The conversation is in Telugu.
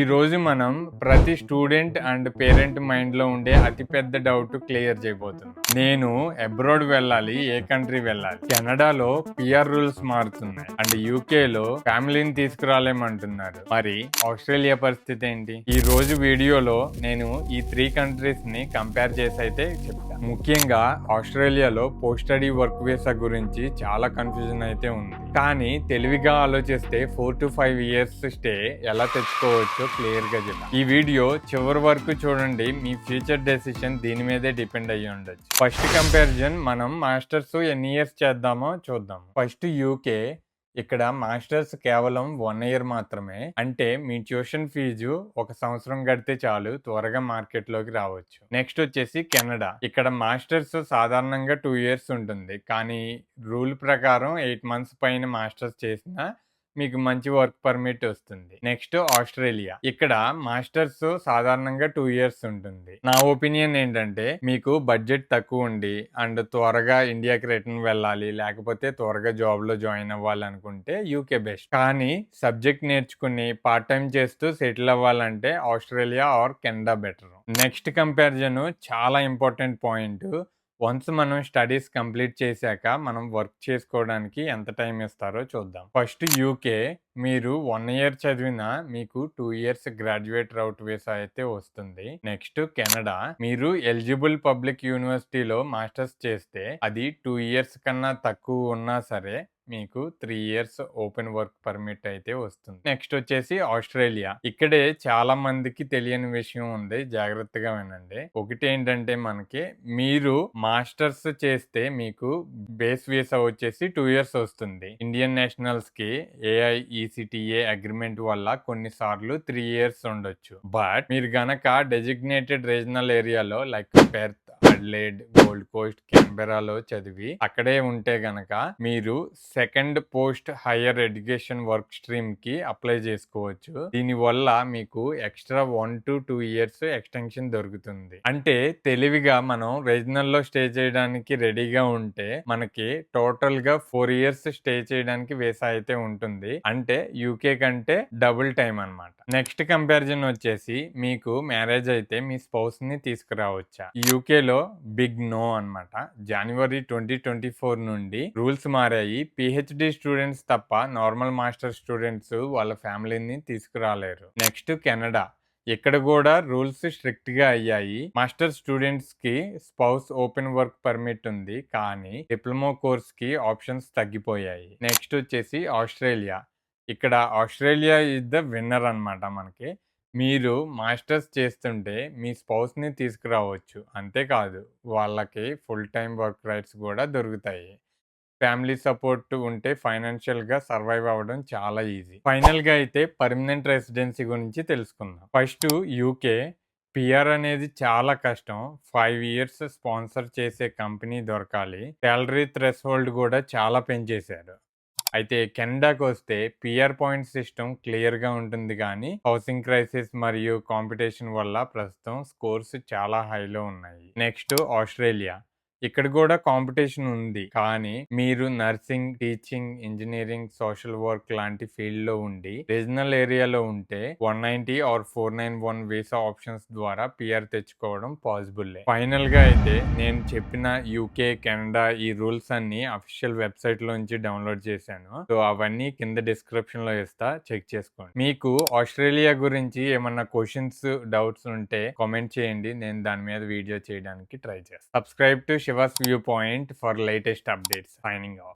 ఈరోజు మనం ప్రతి స్టూడెంట్ అండ్ పేరెంట్ మైండ్లో ఉండే అతిపెద్ద డౌట్ క్లియర్ చేయబోతున్నాం. నేను అబ్రాడ్ వెళ్ళాలి ఏ కంట్రీ వెళ్ళాలి? కెనడాలో పిఆర్ రూల్స్ మారుతున్నాయి. అండ్ యూకే లో ఫ్యామిలీని తీసుకురాలేమంటున్నారు. మరి ఆస్ట్రేలియా పరిస్థితి ఏంటి? ఈ రోజు వీడియోలో నేను ఈ త్రీ కంట్రీస్ని కంపేర్ చేసి అయితే చెప్తాను ముఖ్యంగా ఆస్ట్రేలియాలో పోస్ట్ స్టడీ వర్క్ వీసా గురించి చాలా కన్ఫ్యూజన్ అయితే ఉంది. కానీ తెలివిగా ఆలోచిస్తే four to five years stay ఎలా తెచ్చుకోవచ్చో క్లియర్గా చెప్తాను ఈ వీడియో చివరి వరకు చూడండి. మీ ఫ్యూచర్ డెసిషన్ దీని మీదే డిపెండ్ అయ్యి ఉండొచ్చు ఫస్ట్ కంపారిజన్ మనం మాస్టర్స్ ఎన్ని ఇయర్స్ చేద్దామో చూద్దాం. ఫస్ట్ యూకే ఇక్కడ మాస్టర్స్ కేవలం వన్ ఇయర్ మాత్రమే. అంటే మీ ట్యూషన్ ఫీజు ఒక సంవత్సరం గడితే చాలు త్వరగా మార్కెట్లోకి రావచ్చు. నెక్స్ట్ వచ్చేసి కెనడా. ఇక్కడ మాస్టర్స్ సాధారణంగా టూ ఇయర్స్ ఉంటుంది. కానీ రూల్ ప్రకారం ఎయిట్ మంత్స్ పైన మాస్టర్స్ చేసినా మీకు మంచి వర్క్ పర్మిట్ వస్తుంది. Next Australia. ఇక్కడ మాస్టర్స్ సాధారణంగా టూ ఇయర్స్ ఉంటుంది. నా ఒపీనియన్ ఏంటంటే మీకు బడ్జెట్ తక్కువ ఉండి అండ్ త్వరగా ఇండియాకి రిటర్న్ వెళ్ళాలి లేకపోతే త్వరగా జాబ్లో జాయిన్ అవ్వాలి అనుకుంటే యూకే బెస్ట్. కానీ సబ్జెక్ట్ నేర్చుకుని పార్ట్ టైం చేస్తూ సెటిల్ అవ్వాలంటే Australia or Canada better. Next comparison చాలా ఇంపార్టెంట్ పాయింట్. వన్స్ మనం స్టడీస్ కంప్లీట్ చేశాక మనం వర్క్ చేసుకోవడానికి ఎంత టైం ఇస్తారో చూద్దాం. ఫస్ట్ యూకే మీరు వన్ ఇయర్ చదివినా మీకు two years graduate route visa అయితే వస్తుంది. నెక్స్ట్ కెనడా మీరు ఎలిజిబుల్ పబ్లిక్ యూనివర్సిటీలో మాస్టర్స్ చేస్తే అది టూ ఇయర్స్ కన్నా తక్కువ ఉన్నా సరే మీకు three years open work permit అయితే వస్తుంది. నెక్స్ట్ వచ్చేసి ఆస్ట్రేలియా. ఇక్కడే చాలా మందికి తెలియని విషయం ఉంది. జాగ్రత్తగా వినండి. ఒకటి ఏంటంటే మనకి మీరు మాస్టర్స్ చేస్తే మీకు బేస్ వీసా వచ్చేసి టూ ఇయర్స్ వస్తుంది. ఇండియన్ నేషనల్స్కి ఏఐఈసిటిఏ అగ్రిమెంట్ వల్ల కొన్నిసార్లు త్రీ ఇయర్స్ ఉండొచ్చు. బట్ మీరు గనక డెసిగ్నేటెడ్ రీజనల్ ఏరియాలో like Perth Adelaide Gold Coast కెంబెరాలో చదివి అక్కడే ఉంటే గనక మీరు second post higher education work స్ట్రీమ్కి apply చేసుకోవచ్చు. దీని వల్ల మీకు extra one to two years extension దొరుకుతుంది. అంటే తెలివిగా మనం రీజనల్లో స్టే చేయడానికి రెడీగా ఉంటే మనకి టోటల్గా ఫోర్ ఇయర్స్ స్టే చేయడానికి వేసా అయితే ఉంటుంది. అంటే యూకే కంటే డబుల్ టైం అన్నమాట. నెక్స్ట్ కంపారిజన్ వచ్చేసి మీకు మ్యారేజ్ అయితే మీ స్పౌస్ని తీసుకురావచ్చా? యూకేలో బిగ్ నో అన్నమాట. జనవరి ట్వంటీ ట్వంటీ ఫోర్ నుండి రూల్స్ మారాయి. పిహెచ్డి స్టూడెంట్స్ తప్ప నార్మల్ మాస్టర్ స్టూడెంట్స్ వాళ్ళ ఫ్యామిలీని తీసుకురాలేరు. నెక్స్ట్ కెనడా ఇక్కడ కూడా రూల్స్ స్ట్రిక్ట్గా అయ్యాయి. మాస్టర్ స్టూడెంట్స్కి స్పౌస్ ఓపెన్ వర్క్ పర్మిట్ ఉంది. కానీ డిప్లొమా కోర్స్కి ఆప్షన్స్ తగ్గిపోయాయి. నెక్స్ట్ వచ్చేసి ఆస్ట్రేలియా. ఇక్కడ ఆస్ట్రేలియా ఇస్ ద విన్నర్ అన్నమాట మనకి. మీరు మాస్టర్స్ చేస్తుంటే మీ స్పౌస్ని తీసుకురావచ్చు. అంతేకాదు వాళ్ళకి ఫుల్ టైం వర్క్ రైట్స్ కూడా దొరుకుతాయి. ఫ్యామిలీ సపోర్ట్ ఉంటే ఫైనాన్షియల్గా సర్వైవ్ అవ్వడం చాలా ఈజీ. ఫైనల్గా అయితే పర్మనెంట్ రెసిడెన్సీ గురించి తెలుసుకుందాం. ఫస్ట్ యూకే పిఆర్ అనేది చాలా కష్టం. ఫైవ్ ఇయర్స్ స్పాన్సర్ చేసే కంపెనీ దొరకాలి. శాలరీ త్రెస్ హోల్డ్ కూడా చాలా పెంచేశారు. అయితే కెనడాకి వస్తే పిఆర్ పాయింట్ సిస్టమ్ క్లియర్గా ఉంటుంది కానీ హౌసింగ్ క్రైసిస్ మరియు కాంపిటీషన్ వల్ల ప్రస్తుతం స్కోర్స్ చాలా హైలో ఉన్నాయి. Next Australia. ఇక్కడ కూడా కాంపిటీషన్ ఉంది. కానీ మీరు nursing teaching engineering social work లాంటి ఫీల్డ్లో ఉండి రీజనల్ ఏరియాలో ఉంటే one ninety or four nine one visa options ద్వారా పిఆర్ తెచ్చుకోవడం పాసిబుల్. ఫైనల్గా అయితే నేను చెప్పిన యూకే కెనడా ఈ రూల్స్ అన్ని అఫీషియల్ వెబ్సైట్ లోంచి డౌన్లోడ్ చేశాను. సో అవన్నీ కింద డిస్క్రిప్షన్లో ఇస్తా చెక్ చేసుకోండి. మీకు ఆస్ట్రేలియా గురించి ఏమన్నా క్వశ్చన్స్ డౌట్స్ ఉంటే కామెంట్ చేయండి. నేను దాని మీద వీడియో చేయడానికి ట్రై చేస్తాను subscribe to Shiva's Viewpoint for latest updates. Signing off.